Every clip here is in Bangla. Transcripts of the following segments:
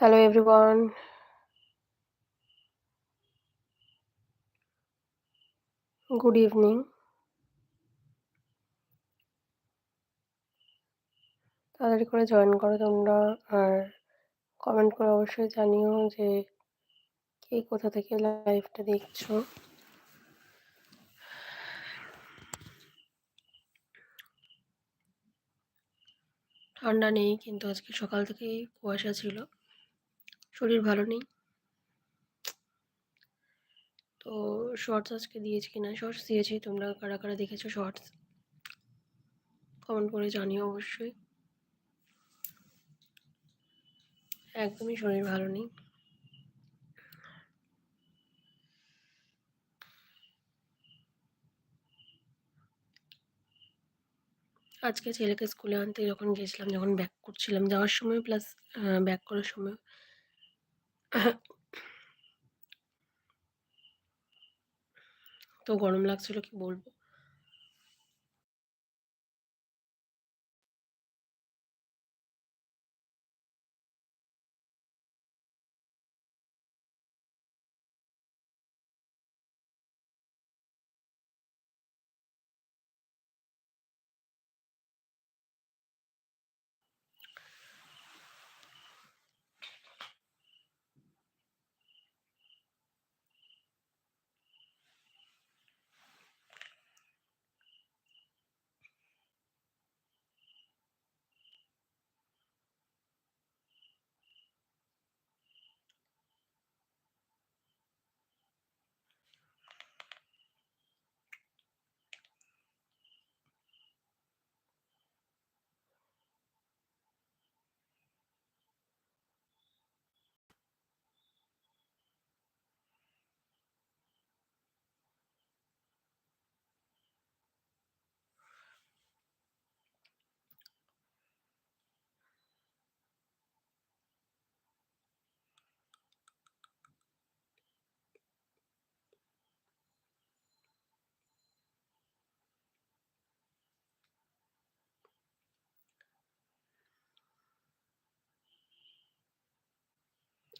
Hello, everyone. Good evening. তাড়াতাড়ি করে জয়েন করো তোমরা আর কমেন্ট করে অবশ্যই জানিও যে কে কোথা থেকে লাইভটা দেখছ ঠান্ডা নেই কিন্তু আজকে সকাল থেকেই কুয়াশা ছিল শরীর ভালো নেই। তো শর্টস আজকে দিয়েছি কিনা? শর্টস দিয়েছি। তোমরা কারা কারা দেখেছ শর্টস কমেন্ট করে জানিও অবশ্যই। একদমই শরীর ভালো নেই। আজকে ছেলেকে স্কুলে আনতে যখন গেছিলাম, যখন ব্যাক করছিলাম, যাওয়ার সময় প্লাস ব্যাক করার সময় তো গরম লাগছিল কি বলব?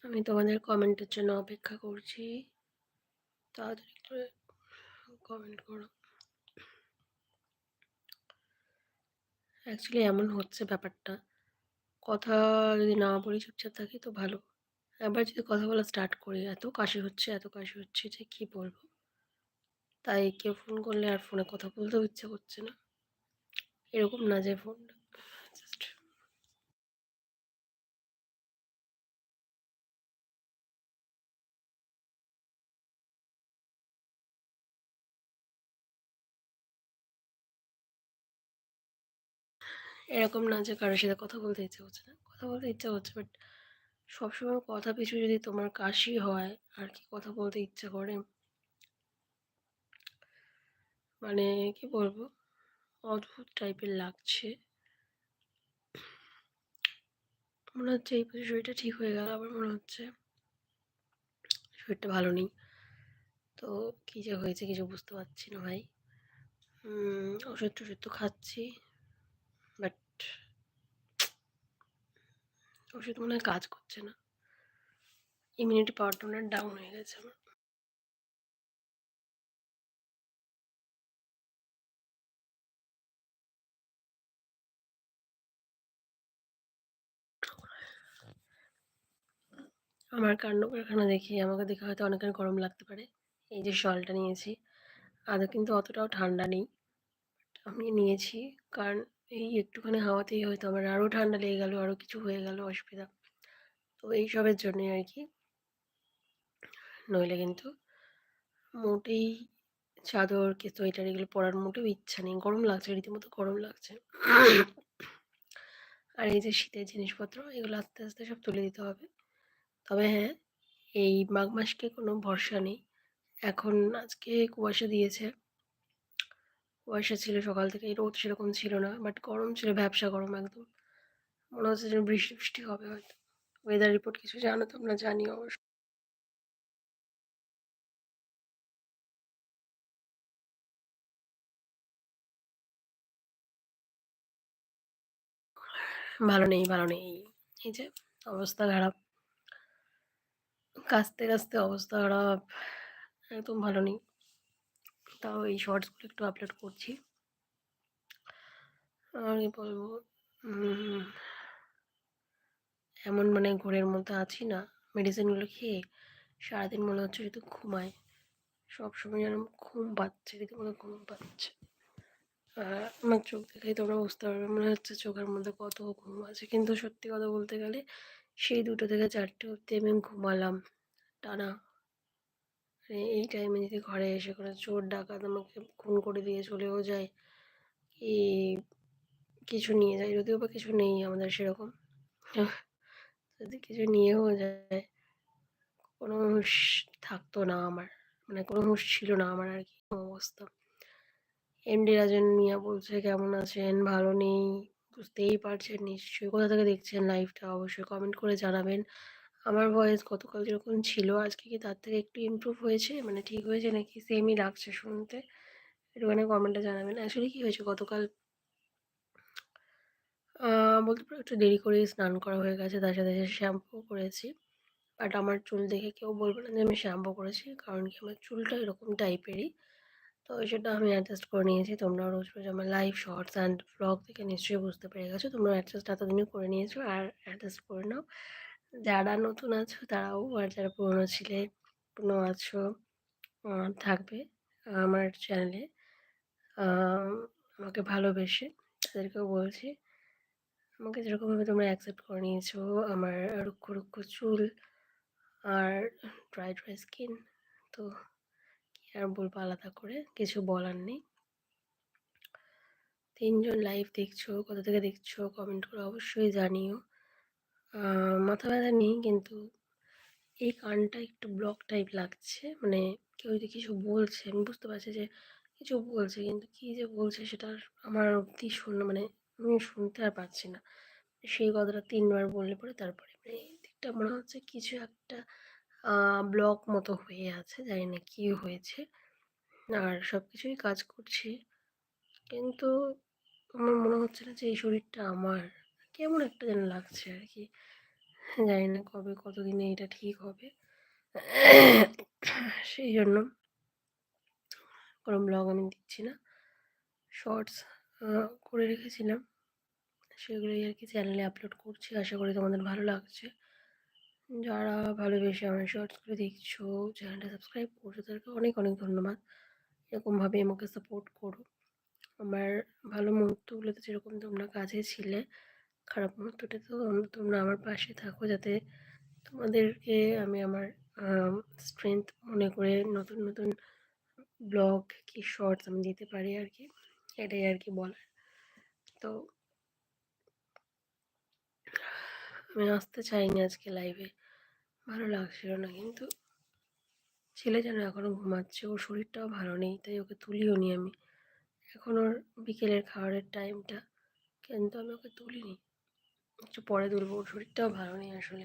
আমি তোমাদের কমেন্টের জন্য অপেক্ষা করছি। তাড়াতাড়ি করে কমেন্ট করো। অ্যাকচুয়ালি এমন হচ্ছে ব্যাপারটা। কথা যদি না বলি চুপচাপ থাকি তো ভালো। একবার যদি কথা বলা স্টার্ট করি, এত কাশি হচ্ছে, এত কাশি হচ্ছে যে কি বলব? তাই কেউ ফোন করলে আর ফোনে কথা বলতেও ইচ্ছে করছে না। এরকম না যে ফোনটা এরকম না যে কারোর সাথে কথা বলতে ইচ্ছে করছে না। কথা বলতে ইচ্ছা করছে বাট সবসময় কথা পিছু যদি তোমার কাশি হয় আর কি কথা বলতে ইচ্ছা করে মানে কি বলব, অদ্ভুত টাইপের লাগছে। মনে হচ্ছে এই পুজো শরীরটা ঠিক হয়ে গেল, আবার মনে হচ্ছে শরীরটা ভালো নেই। তো কী যে হয়েছে কিছু বুঝতে পারছি না ভাই। ওষুধ টষুধ তো খাচ্ছি বাট ওষুধ মনে হয় কাজ করছে না। ইমিউনিটি পাওয়ারটা ওনার ডাউন হয়ে গেছে আমার। আমার কাণ্ড কারখানা দেখি আমাকে দেখে হয়তো অনেকের গরম লাগতে পারে। এই যে শলটা নিয়েছি, আদৌ কিন্তু অতটাও ঠান্ডা নেই। আমি নিয়েছি কারণ এই একটুখানি হাওয়াতেই হয়তো আমার আরও ঠান্ডা লেগে গেল আরও কিছু হয়ে গেল, অসুবিধা। তো এইসবের জন্যই আর কি। নইলে কিন্তু মোটেই চাদর কি সোয়েটার এগুলো পরার মোটেও ইচ্ছা নেই। গরম লাগছে, রীতিমতো গরম লাগছে। আর এই যে শীতের জিনিসপত্র, এগুলো আস্তে আস্তে সব তুলে দিতে হবে। তবে হ্যাঁ এই মাঘ মাসকে কোনো ভরসা নেই। এখন আজকে কুয়াশা দিয়েছে। কুয়াশা ছিল সকাল থেকে রোদ সেরকম ছিল না বাট গরম ছিল ব্যবসা গরম একদম। মনে হচ্ছে যেন বৃষ্টি বৃষ্টি হবে হয়তো। ওয়েদার রিপোর্ট কিছু জানো তো আমরা জানি অবশ্য। ভালো নেই ভালো নেই। এই যে অবস্থা খারাপ। কাঁচতে, কাঁচতে অবস্থা খারাপ। একদম ভালো নেই। তাও এই শর্টসগুলো একটু আপলোড করছি। কি বলব? এমন মানে ঘোরের মধ্যে আছি না, মেডিসিনগুলো খেয়ে সারাদিন মনে হচ্ছে শুধু ঘুমাই। সবসময় যেন ঘুম পাচ্ছে, রীতিমতো ঘুম পাচ্ছে। আর আমার চোখ দেখেই তোমরা বুঝতে পারবে মনে হচ্ছে চোখের মধ্যে কত ঘুম আছে। কিন্তু সত্যি কথা বলতে গেলে সেই দুটো থেকে চারটে অবধি আমি ঘুমালাম টানা। এই টাইমে যদি ঘরে এসে কোনো চোর, ডাকাত আমাকে খুন করে দিয়ে চলেও যায়, কি কিছু নিয়ে যায়? যদিও বা কিছু নেই আমাদের সেরকম। যদি কিছু নিয়েও যায়, কোনো হুঁশ থাকতো না আমার। মানে কোনো হুঁশ ছিল না আমার আর কি অবস্থা। এমডি রাজন মিয়া বলছে, কেমন আছেন? ভালো নেই? বুঝতেই পারছেন নিশ্চয়ই। কোথা থেকে দেখছেন লাইভটা অবশ্যই কমেন্ট করে জানাবেন। আমার ভয়েস গতকাল যেরকম ছিল, আজকে কি তার থেকে একটু ইমপ্রুভ হয়েছে? মানে ঠিক হয়েছে নাকি? সেমই লাগছে শুনতে। একটুখানি কমেন্টে জানাবেন। অ্যাকচুয়ালি কী হয়েছে? গতকাল বলতে পারো একটু দেরি করেই স্নান করা হয়ে গেছে। তার সাথে শ্যাম্পু করেছি। বাট আমার চুল দেখে কেউ বলবে না যে আমি শ্যাম্পু করেছি। কারণ কি আমার চুলটা এরকম টাইপেরই তো সেটা আমি অ্যাডজাস্ট করে নিয়েছি। তোমরা রোজ রোজ আমার লাইভ শর্টস অ্যান্ড ব্লগ থেকে নিশ্চয়ই বুঝতে পেরে গেছো। তোমরা অ্যাডজাস্ট এতদিনই করে নিয়েছো। আর অ্যাডজাস্ট করে নাও। যারা নতুন আছো, তারাও আর যারা পুরনো ছিলে, পুরনো আছো থাকবে আমার চ্যানেলে আমাকে ভালোবেসে তাদেরকেও বলছি, আমাকে যেরকমভাবে তোমরা অ্যাকসেপ্ট করে নিয়েছো, আমার রুক্ষ রুক্ষ চুল আর ড্রাই ড্রাই স্কিন তো কি আর বলব আলাদা করে, কিছু বলার নেই। তিনজন লাইভ দেখছ, কোথা থেকে দেখছ কমেন্ট করে অবশ্যই জানিও। মাথা ব্যথা নেই কিন্তু এই কানটা একটু ব্লক টাইপ লাগছে। মানে কেউ যদি কিছু বলছে, আমি বুঝতে পারছি যে কিছু বলছে কিন্তু কী যে বলছে সেটা আমার অব্দি শুন মানে আমি শুনতে আর পাচ্ছি না। সেই কথাটা তিনবার বললে পরে তারপরে মানে দিকটা মনে হচ্ছে কিছু একটা ব্লক মতো হয়ে আছে, জানি না কী হয়েছে। আর সব কিছুই কাজ করছি। কিন্তু আমার মনে হচ্ছে না যে এই শরীরটা আমার। কেমন একটা যেন লাগছে আর কি জানি না কবে, কতদিনে এটা ঠিক হবে। সেই জন্য কোনো ব্লগ আমি দিচ্ছি না। শর্টস করে রেখেছিলাম। সেগুলোই আর কি চ্যানেলে আপলোড করছি। আশা করি তোমাদের ভালো লাগছে। যারা ভালোবেসে আমার শর্টসগুলো দেখছ চ্যানেলটা সাবস্ক্রাইব করছ, তাদেরকে অনেক অনেক ধন্যবাদ। এরকমভাবে আমাকে সাপোর্ট করো। আমার ভালো মুহূর্তগুলোতে যেরকম তোমরা কাছে ছিলে খারাপ মুহূর্তটা তো তোমরা আমার পাশে থাকো যাতে তোমাদেরকে আমি আমার স্ট্রেংথ মনে করে নতুন নতুন ব্লগ কি শর্টস আমি দিতে পারি আর কি এটাই আর কি বলার। তো আমি আসতে চাইনি আজকে লাইভে ভালো লাগছিল না কিন্তু ছেলে যেন এখনও ঘুমাচ্ছে, ওর শরীরটাও ভালো নেই, তাই ওকে তুলিও নি আমি। এখন ওর বিকেলের খাবারের টাইমটা কিন্তু আমি ওকে তুলিনি। একটু পরে তুলবো শরীরটাও ভালো নেই আসলে।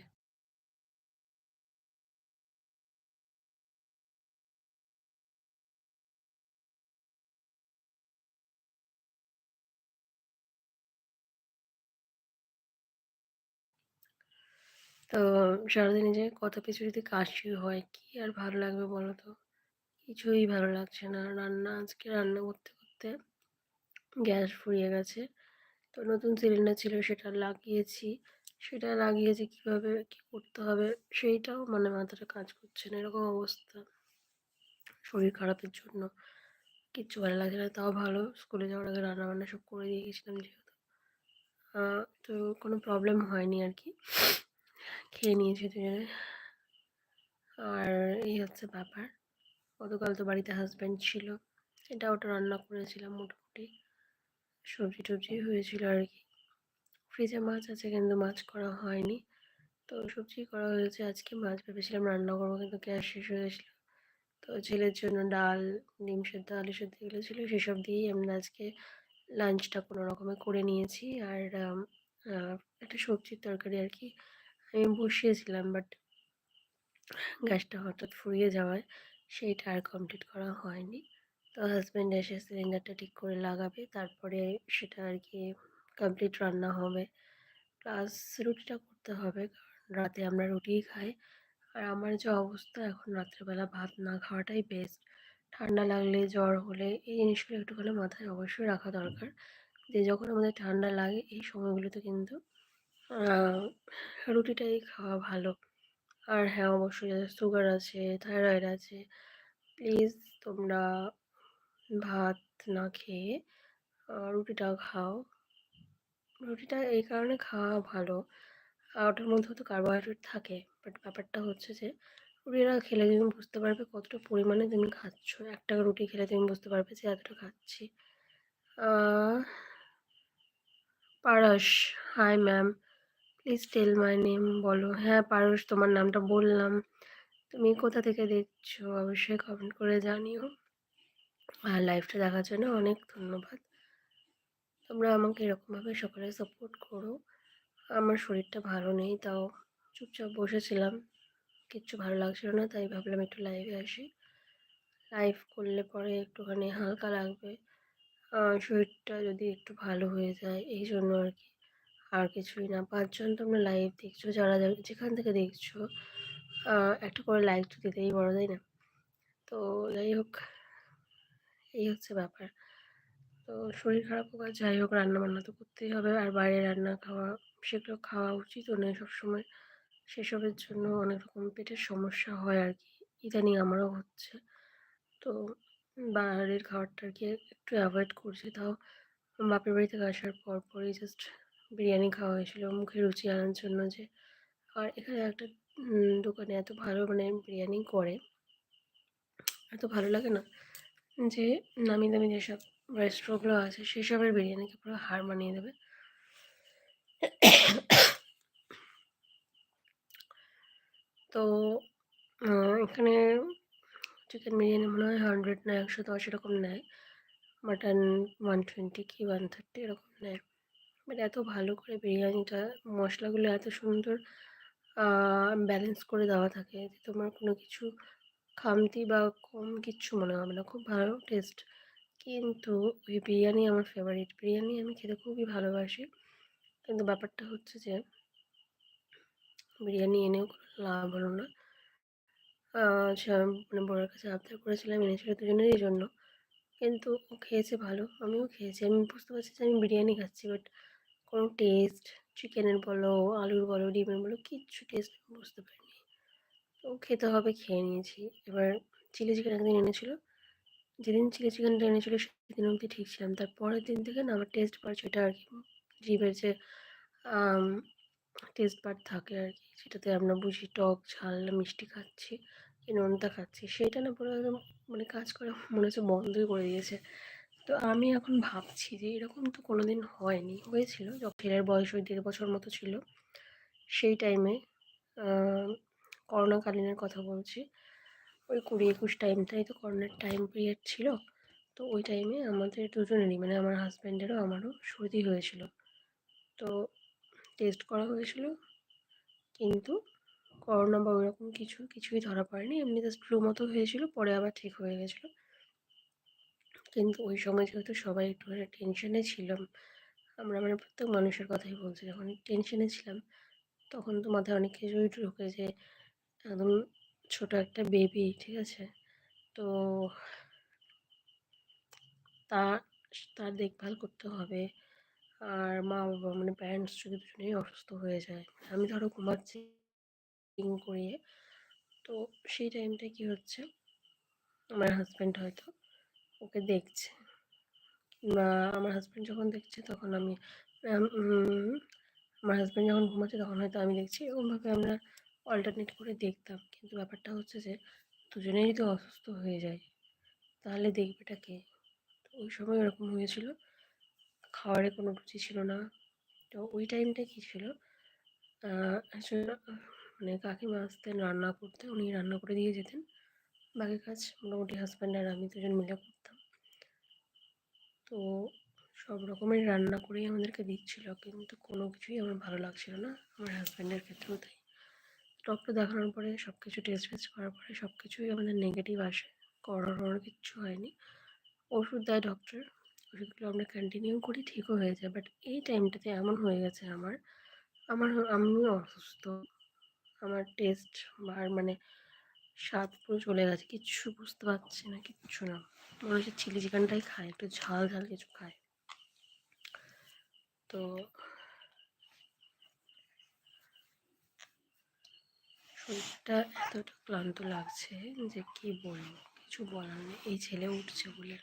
তো সারাদিনে যে কত কিছু যদি কাশি হয়, কি আর ভালো লাগবে বলো তো? কিছুই ভালো লাগছে না। রান্না, আজকে রান্না করতে করতে গ্যাস ফুরিয়ে গেছে। তো নতুন সিলিন্ডার ছিল, সেটা লাগিয়েছি। সেটা লাগিয়েছি কীভাবে, কী করতে হবে, সেইটাও মানে মাথাটা কাজ করছে না, এরকম অবস্থা। শরীর খারাপের জন্য। কিচ্ছু ভালো লাগছে না, তাও ভালো। স্কুলে যাওয়ার আগে রান্না বান্না সব করে দিয়ে গেছিলাম যেহেতু। তো কোনো প্রবলেম হয়নি আর কি। খেয়ে নিয়েছি দুজনে। আর এই হচ্ছে ব্যাপার। গতকাল তো বাড়িতে হাজব্যান্ড ছিল। এটা ওটা রান্না করেছিলাম মোটামুটি। সবজি টবজি হয়েছিল আর কি। ফ্রিজে মাছ আছে কিন্তু মাছ করা হয়নি। তো সবজি করা হয়েছে, আজকে মাছ ভেবেছিলাম রান্না করব কিন্তু গ্যাস শেষ হয়ে গেছিল। তো ছেলের জন্য ডাল, ডিম সেদ্ধ, আলু সেদ্ধ এগুলো ছিল, সেসব দিয়েই আমরা আজকে লাঞ্চটা কোনো রকমে করে নিয়েছি। আর একটা সবজির তরকারি আর কি আমি বসিয়েছিলাম, বাট গ্যাসটা হঠাৎ ফুরিয়ে যাওয়ায় সেইটা আর কমপ্লিট করা হয়নি। তো হাজব্যান্ড এসে সিলিন্ডারটা ঠিক করে লাগাবে, তারপরে সেটা আর কি কমপ্লিট রান্না হবে। প্লাস রুটিটা করতে হবে, কারণ রাতে আমরা রুটিই খাই। আর আমার যে অবস্থা, এখন রাত্রেবেলা ভাত না খাওয়াটাই বেস্ট ঠান্ডা লাগলে, জ্বর হলে, এই জিনিসগুলো একটুখানি মাথায় অবশ্যই রাখা দরকার। যে যখন আমাদের ঠান্ডা লাগে, এই সময়গুলোতে কিন্তু রুটিটাই খাওয়া ভালো। আর হ্যাঁ অবশ্যই যাদের সুগার আছে থাইরয়েড আছে প্লিজ তোমরা ভাত না খেয়ে রুটিটাও খাও। রুটিটা এই কারণে খাওয়া ভালো। ওটার মধ্যেও তো কার্বোহাইড্রেট থাকে। বাট ব্যাপারটা হচ্ছে যে, রুটিটা খেলে তুমি বুঝতে পারবে কতটা পরিমাণে তুমি খাচ্ছ। একটা রুটি খেলে তুমি বুঝতে পারবে যে এতটা খাচ্ছি। Paras hi ma'am please tell my name বলো। হ্যাঁ পারস তোমার নামটা বললাম। তুমি কোথা থেকে দেখছ? অবশ্যই কমেন্ট করে জানিও। আর লাইভটা দেখার জন্য অনেক ধন্যবাদ। তোমরা আমাকে এরকমভাবে সকালে সাপোর্ট করো। আমার শরীরটা ভালো নেই, তাও চুপচাপ বসেছিলাম। কিচ্ছু ভালো লাগছিল না, তাই ভাবলাম একটু লাইভে আসি। লাইভ করলে পরে একটুখানি হালকা লাগবে। শরীরটা যদি একটু ভালো হয়ে যায়, এই জন্য আর কি। আর কিছুই না। পাঁচজন তোমরা লাইভ দেখছ, যারা যেখান থেকে দেখছ একটা করে লাইক তো দিতেই বড়, তাই না? তো যাই হোক। এই হচ্ছে ব্যাপার। তো শরীর খারাপ হোক আর যাই হোক রান্না বান্না তো করতেই হবে। আর বাইরে রান্না খাওয়া, সেগুলো খাওয়া উচিতও নয় সবসময়। সেসবের জন্য অনেক রকম পেটের সমস্যা হয় আর কি। ইদানিং আমারও হচ্ছে। তো বাইরের খাবারটা আর কি একটু অ্যাভয়েড করছি। তাও বাপের বাড়ি থেকে আসার পর পরই জাস্ট বিরিয়ানি খাওয়া হয়েছিল। মুখে রুচি আনার জন্য যে আর এখানে একটা দোকানে এত ভালো মানে বিরিয়ানি করে, এত ভালো লাগে না। যে নামি দামি যেসব রেস্টুরেন্টগুলো আছে, সেসবের বিরিয়ানিকে পুরো হার মানিয়ে দেবে। তো এখানে চিকেন বিরিয়ানি মনে হয় হান্ড্রেড না একশো দশ এরকম নেয়। মাটন ওয়ান টোয়েন্টি কি ওয়ান থার্টি এরকম নেয়। বাট এত ভালো করে বিরিয়ানিটা, মশলাগুলো এত সুন্দর ব্যালেন্স করে দেওয়া থাকে যে তোমার কোনো কিছু খামতি বা কম কিচ্ছু মনে হবে না, খুব ভালো টেস্ট কিন্তু ওই বিরিয়ানি আমার ফেভারিট বিরিয়ানি আমি খেতে খুবই ভালোবাসি। কিন্তু ব্যাপারটা হচ্ছে যে, বিরিয়ানি এনেও লাভ হলো না। মানে বড়ার কাছে আবদার করেছিলাম, এনেছিল দুজনেরই জন্য। কিন্তু ও খেয়েছে ভালো, আমিও খেয়েছি। আমি বুঝতে পারছি যে আমি বিরিয়ানি খাচ্ছি বাট কোনো টেস্ট চিকেনের বলো, আলুর বলো, ডিমের বলো, কিচ্ছু টেস্ট বুঝতে পারিনি। তো খেতে হবে, খেয়ে নিয়েছি। এবার চিলি চিকেন একদিন এনেছিল। যেদিন চিলি চিকেনটা এনেছিল, সেদিন অবধি ঠিক ছিলাম। তার পরের দিন থেকে না আমার টেস্ট পার সেটা আর কি, জিভের যে টেস্ট পার থাকে আর কি, সেটাতে আমরা বুঝি টক, ঝাল, মিষ্টি খাচ্ছি কি নোনতা খাচ্ছি। সেটা না পুরো একদম মানে কাজ করে মনে হচ্ছে বন্ধই করে দিয়েছে। তো আমি এখন ভাবছি যে এরকম তো কোনো দিন হয়নি। হয়েছিল, যখন ছেলের বয়স ওই দেড় বছর মতো ছিল, সেই টাইমে করোনাকালীনের কথা বলছি। ওই কুড়ি একুশ টাইমটাই তো করোনার টাইম পিরিয়ড ছিল। তো ওই টাইমে আমাদের দুজনেরই মানে আমার হাজব্যান্ডেরও আমারও সর্দি হয়েছিল। তো টেস্ট করা হয়েছিল। কিন্তু করোনা বা ওরকম কিছু, কিছুই ধরা পড়েনি। এমনি জাস্ট ফ্লু মতো হয়েছিল, পরে আবার ঠিক হয়ে গেছিল। কিন্তু ওই সময় যেহেতু সবাই একটু টেনশনে ছিলাম, আমরা মানে প্রত্যেক মানুষের কথাই বলছি, যখন টেনশনে ছিলাম, তখন তো মাথায় অনেক কিছুই ঢুকে যে একদম ছোট একটা বেবি ঠিক আছে? তো তা তার দেখভাল করতে হবে। আর মা বাবা মানে প্যারেন্টস যদি দুজনেই অসুস্থ হয়ে যায়, আমি ধরো ঘুমাচ্ছি করিয়ে, তো সেই টাইমটা কি হচ্ছে? আমার হাজব্যান্ড হয়তো ওকে দেখছে। কিংবা আমার হাজব্যান্ড যখন দেখছে তখন আমি আমার হাজব্যান্ড যখন ঘুমাচ্ছে তখন হয়তো আমি দেখছি। এরকমভাবে আমরা অল্টারনেট করে দেখতাম। কিন্তু ব্যাপারটা হচ্ছে যে, দুজনেই যদি অসুস্থ হয়ে যায়, তাহলে দেখবেটা কে? ওই সময় ওরকম হয়েছিল। খাওয়ারে কোনো রুচি ছিল না। তো ওই টাইমটা কী ছিল? মানে কাকিমা আসতেন, রান্না করতে উনি রান্না করে দিয়ে যেতেন। বাকি কাজ মোটামুটি হাজব্যান্ড আর আমি দুজন মিলে করতাম। তো সব রকমের রান্না করেই আমাদেরকে দিচ্ছিল। কিন্তু কোনো কিছুই আমার ভালো লাগছিল না। আমার হাজব্যান্ডের ক্ষেত্রেও তাই। ডক্টর দেখানোর পরে সব কিছু টেস্ট ফেস্ট করার পরে সব কিছুই আমাদের নেগেটিভ আসে। করোনার কিচ্ছু হয়নি। ওষুধ দেয় ডক্টর ওষুধগুলো আমরা কন্টিনিউ করি, ঠিকও হয়ে যায়। বাট এই টাইমটাতে এমন হয়ে গেছে আমার আমার আমিও অসুস্থ। আমার টেস্ট আর মানে স্বাদ পুরো চলে গেছে, কিচ্ছু বুঝতে পারছি না, কিচ্ছু না। মনে হচ্ছে চিলি চিকেনটাই খায়, একটু ঝাল ঝাল কিছু খায়। তো শরীরটা এতটা ক্লান্ত লাগছে যে কি বলব? কিছু বলার নেই। এই ছেলে উঠছে বলে।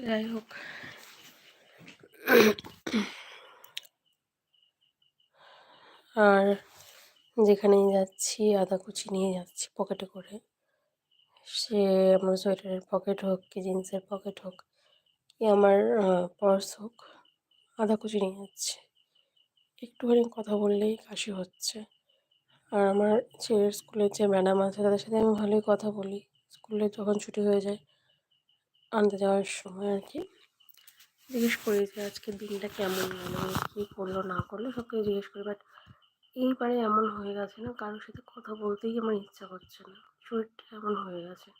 যাই হোক। আর যেখানেই যাচ্ছি, আদা কুচি নিয়ে যাচ্ছি পকেটে করে। সে আমার সোয়েটারের পকেট হোক কি জিন্সের পকেট হোক কি আমার পার্স হোক আদা কুচি নিয়ে যাচ্ছে। একটুখানি কথা বললেই কাশি হচ্ছে। আর আমার ছেলের স্কুলের যে ম্যাডাম আছে, তাদের সাথে আমি ভালোই কথা বলি। স্কুলে যখন ছুটি হয়ে যায়, আনতে যাওয়ার সময় আর কি। জিজ্ঞেস করি যে, আজকের দিনটা কেমন গেলো? কী করল, না করল? সব কিছু জিজ্ঞেস করি। বাট এইবারে এমন হয়ে গেছে না, কারোর সাথে কথা বলতেই আমার ইচ্ছা করছে না। শরীরটা এমন হয়ে গেছে।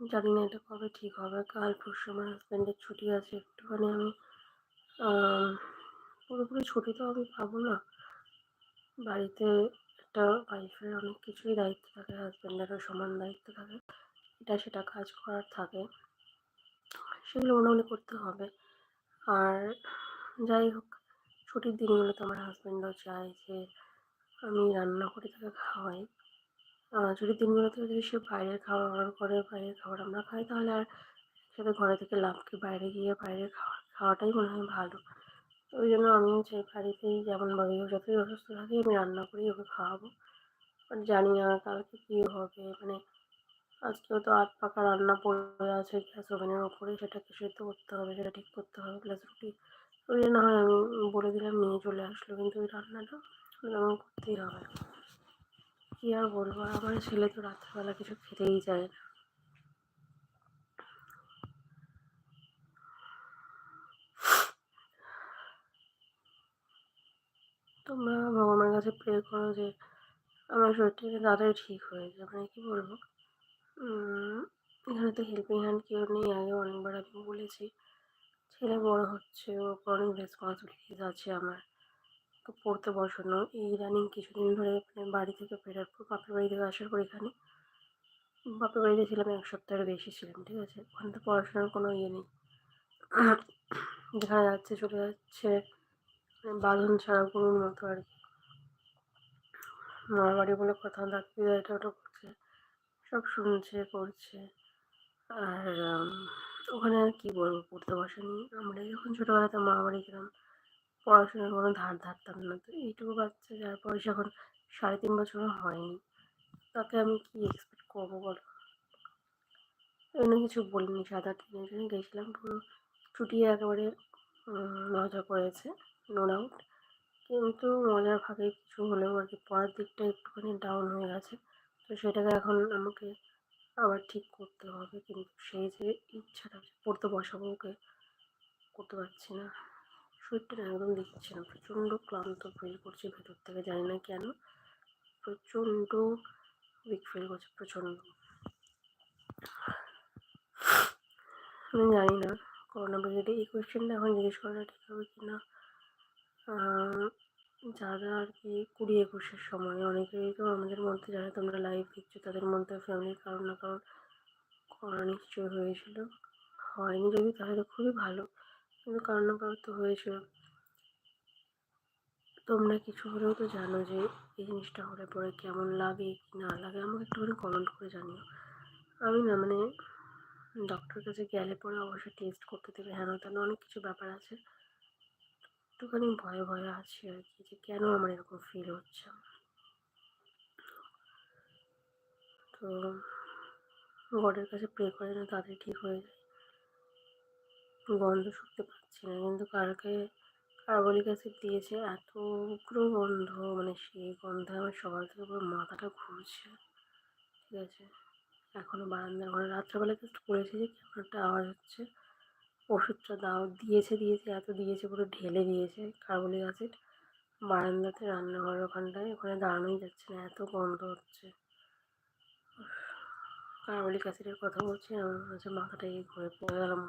জানি না এটা কবে ঠিক হবে। কাল পরশু আমার হাজব্যান্ডের ছুটি আছে একটুখানি আমি পুরোপুরি ছুটি তো আমি পাবো না। বাড়িতে একটা ওয়াইফের অনেক কিছুই দায়িত্ব থাকে হাজব্যান্ডেরও সমান দায়িত্ব থাকে। এটা সেটা কাজ করার থাকে। সেগুলো মনে মনে করতে হবে। আর যাই হোক, ছুটির দিনগুলোতে আমার হাজব্যান্ডও চায় যে আমি রান্না করে তাকে খাওয়াই। ছুটির দিনগুলোতে যদি সে বাইরের খাবার অর্ডার করে, বাইরের খাবার আমরা খাই, তাহলে আর একসাথে ঘরে থেকে লাভ কি? বাইরে গিয়ে বাইরের খাওয়া, খাওয়াটাই মনে হয় ভালো। ওই জন্য আমিও চাই বাড়িতেই যেমন যেমনভাবে যতই অসুস্থ থাকি, আমি রান্না করি, ওকে খাওয়াবো। বাট জানি না কালকে কী হবে মানে আজকেও তো আট পাকা রান্না পড়ে আছে গ্যাস ওভেনের ওপরে সেটাকে সেদ্ধ করতে হবে, সেটা ঠিক করতে হবে, প্লাস রুটি। ওই না হয় আমি বলে দিলাম, নিয়ে চলে আসলো, কিন্তু ওই রান্নাটা আমার করতেই হবে কী আর বলব? আমার ছেলে তো রাত্রেবেলা কিছু খেতেই যায় না। তোমরা ভগবানের কাছে প্রে করো যে আমার শরীরটা তাড়াতাড়ি ঠিক হয়ে যায়। মানে কী বলব? এখানে তো হেল্পিং হ্যান্ড কেউ নেই। আগে অনেকবার আমি বলেছি, ছেলে বড় হচ্ছে, ওর অনেক রেসপন্সিবিলিটিস আছে আমার। তো পড়তে বসানো এই ইদানিং কিছুদিন ধরে মানে বাড়ি থেকে ফেরার পর বাপের বাড়ি থেকে আসার পর এখানে। বাপের বাড়িতে ছিলাম এক সপ্তাহের বেশি ছিলাম, ঠিক আছে? ওখানে তো পড়াশোনার কোনো ইয়ে নেই। যেখানে যাচ্ছে চলে যাচ্ছে মানে বাঁধন ছাড়া গরুর মতো আর কি। মামার বাড়ি বলে কথা ডাকতে এটা ওটা করছে, সব শুনছে করছে আর ওখানে আর কী বলব, পড়তে বসেনি আমরা যখন ছোটোবেলাতে মা বাড়ি গেলাম পড়াশোনার কোনো ধার ধারতাম না। তো এইটুকু বাচ্চা যার বয়স এখন সাড়ে তিন বছরও হয়নি, তাকে আমি কি এক্সপেক্ট করব বলো? এমনি কিছু বলিনি সাদা দিনের জন্য গেছিলাম, পুরো ছুটিয়ে একেবারে মজা করেছে নো ডাউট কিন্তু মজার ভাগে কিছু হলেও আর কি, পড়ার দিকটা একটুখানি ডাউন হয়ে গেছে, তো সেটাকে এখন আমাকে আবার ঠিক করতে হবে, কিন্তু সেই যে ইচ্ছাটা পড়তে বসাবো ওকে, করতে পারছি না। শরীরটা একদম দিচ্ছে না, প্রচণ্ড ক্লান্ত ফিল করছি ভেতর থেকে, জানি না কেন। প্রচণ্ড উইক ফিল করছে, প্রচণ্ড। আমি জানি না করোনা পিরিয়ডে এই কোয়েশ্চেনটা এখন জিজ্ঞেস করাটা ঠিক হবে কি না? যারা আর কি কুড়ি একুশের সময়, অনেকেই তো আমাদের মধ্যে যারা তোমরা লাইভ দেখছ, তাদের মধ্যে ফ্যামিলির কারোর না কারোর করা নিশ্চয়ই হয়েছিল। হয়নি যদি তাহলে খুবই ভালো। কিন্তু কারোর না কারোর তো হয়েছিল তোমরা কিছু হলেও তো জানো যে এই জিনিসটা হলে পরে কেমন লাগে, কি না লাগে, আমাকে একটুখানি কমেন্ট করে জানিও। আমি না মানে ডক্টর কাছে গেলে পরে অবশ্যই টেস্ট করতে দেবে। হেন তেন অনেক কিছু ব্যাপার আছে। একটুখানি ভয়ে ভয়ে আছি আর কি যে কেন আমার এরকম ফিল হচ্ছে। তো গডের কাছে প্রে করে না তাদের ঠিক হয়ে যায়। গন্ধ শুকতে পারছি না। কিন্তু কালকে কার্বলিক অ্যাসিড দিয়েছে এত উগ্র গন্ধ মানে সেই গন্ধে আমার সকাল থেকে পুরো মাথাটা ঘুরছে। ঠিক আছে? এখনও বারান্দার ঘরে। রাত্রেবেলা জাস্ট করেছে যে কেমন একটা আওয়াজ হচ্ছে। ওষুধটা দাও, দিয়েছে দিয়েছে, এত দিয়েছে, পুরো ঢেলে দিয়েছে কার্বলিক অ্যাসিড বারান্দাতে রান্নাঘরের ওখানটায়, ওখানে দাঁড়ানোই যাচ্ছে না, এত গন্ধ হচ্ছে। কারবলিক অ্যাসিডের কথা বলছি আমার হচ্ছে মাথাটা এই ঘুরে পড়ে গেলাম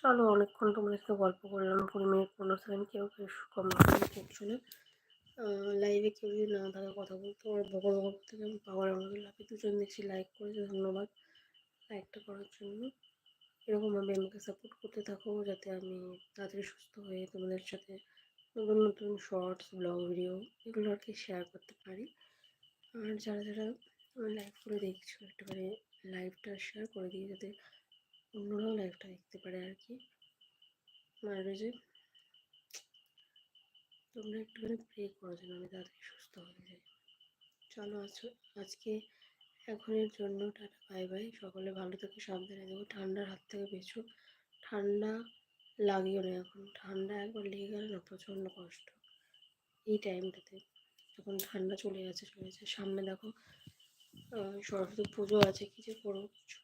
চলো, অনেকক্ষণ তোমাদের সাথে গল্প করলাম, কুড়ি মিনিট, পনেরো সেকেন্ড, কেউ কেউ কমেন্ট করছ না লাইভে কেউ যদি না থাকে কথা বলতে ওরা বকর বকর থেকে আমি পাওয়ার আমাদের লাভে দুজন দেখছি লাইক করেছে, ধন্যবাদ। লাইকটা করার জন্য। এরকমভাবে আমাকে সাপোর্ট করতে থাকো, যাতে আমি তাড়াতাড়ি সুস্থ হয়ে তোমাদের সাথে নতুন নতুন শর্টস ব্লগ ভিডিও এগুলো আর কি শেয়ার করতে পারি। আর যারা যারা আমার লাইভ করে দেখছ একটুখানি লাইভটা শেয়ার করে দিই যাতে অন্যরাও লাইভটা দেখতে পারে আর কি। মায়ের যে তোমরা একটুখানি প্রে করো যেন আমি তাড়াতাড়ি সুস্থ হয়ে যাই। চলো আজকে এখনের জন্য টাটা বাই বাই সকলে ভালো থেকে, সাবধানে দেখো ঠান্ডার হাত থেকে বেছো ঠান্ডা লাগিও না এখন। ঠান্ডা একবার লেগে গেলে না প্রচণ্ড কষ্ট। এই টাইমটাতে যখন ঠান্ডা চলে গেছে চলে গেছে, সামনে দেখো সরস্বতী পুজো আছে, কি যে করব কিছু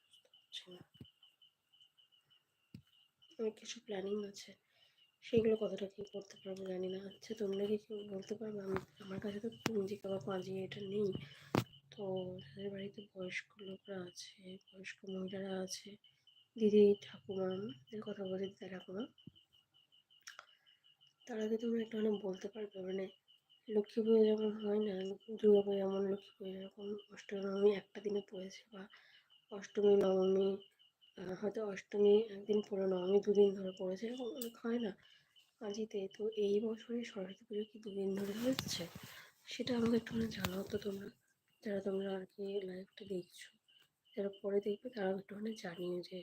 না। অনেক কিছু প্ল্যানিং আছে। সেগুলো কতটা কী করতে পারব জানি না। আচ্ছা তোমরা কি কেউ বলতে পারবে? আমি, আমার কাছে তো পুঞ্জিকা বা পাঁজি এটা নেই। তো, যাদের বাড়িতে বয়স্ক লোকরা আছে, বয়স্ক মহিলারা আছে দিদি, ঠাকুমা এদের কথা বলছি দিদা ঠাকুমা। তারা কি তোমরা একটু মানে বলতে পারবে মানে লক্ষ্মী পুজো যেমন হয় না দুর্গা পুজো যেমন লক্ষ্মী পুজো যেরকম অষ্টমী, একটা দিনে পড়েছে বা অষ্টমী, নবমী হয়তো অষ্টমী একদিন পড়ে, নবমী দুদিন ধরে পড়েছে, এরকম অনেক হয় না। আজিতে তো এই বছরে সরস্বতী পুজো কি দুদিন ধরে হচ্ছে? সেটা আমাকে একটুখানি জানাও তো তোমরা, যারা তোমরা আর কি লাইভটা দেখছ। যারা পরে দেখবে তারা একটুখানি জানিয়ে যে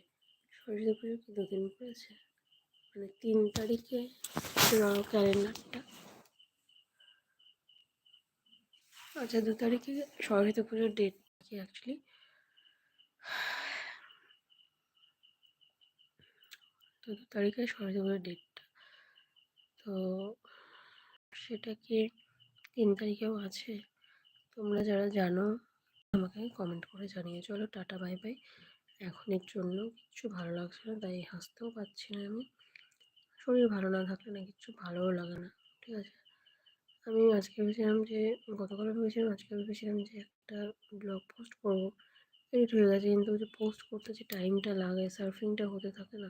সরস্বতী পুজো কি দুদিন পড়েছে। মানে তিন তারিখে ক্যালেন্ডারটা। আচ্ছা দু তারিখে সরস্বতী পুজোর ডেট কি অ্যাকচুয়ালি তো দু তারিখে সরস্বতী পুজোর ডেটটা তো সেটা কি তিন তারিখেও আছে? তোমরা যারা জানো, আমাকে কমেন্ট করে জানিয়ে। চলো, টাটা বাই বাই এখনের জন্য কিচ্ছু ভালো লাগছে না, তাই হাসতেও পারছি না আমি। শরীর ভালো না থাকলে না কিচ্ছু ভালোও লাগে না, ঠিক আছে? আমি আজকে ভেবেছিলাম যে, গতকাল ভেবেছিলাম, আজকে ভেবেছিলাম যে একটা ব্লগ পোস্ট করব। এডিট হয়ে গেছে, কিন্তু যে পোস্ট করতে যে টাইমটা লাগে সার্ফিংটা হতে থাকে না,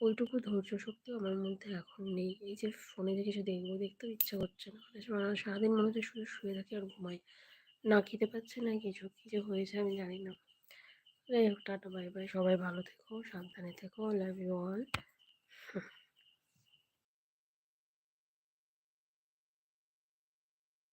ওইটুকু ধৈর্য শক্তি আমার মধ্যে এখন নেই। এই যে ফোনে যে কিছু দেখব, দেখতেও ইচ্ছা করছে না। মানে সারাদিন মনে হচ্ছে শুধু শুয়ে থাকি আর ঘুমাই। না খেতে পাচ্ছে না কিছু, কী যে হয়েছে আমি জানি না। যাই হোক টাটা বাই বাই। সবাই ভালো থেকো সাবধানে থেকো। Love you all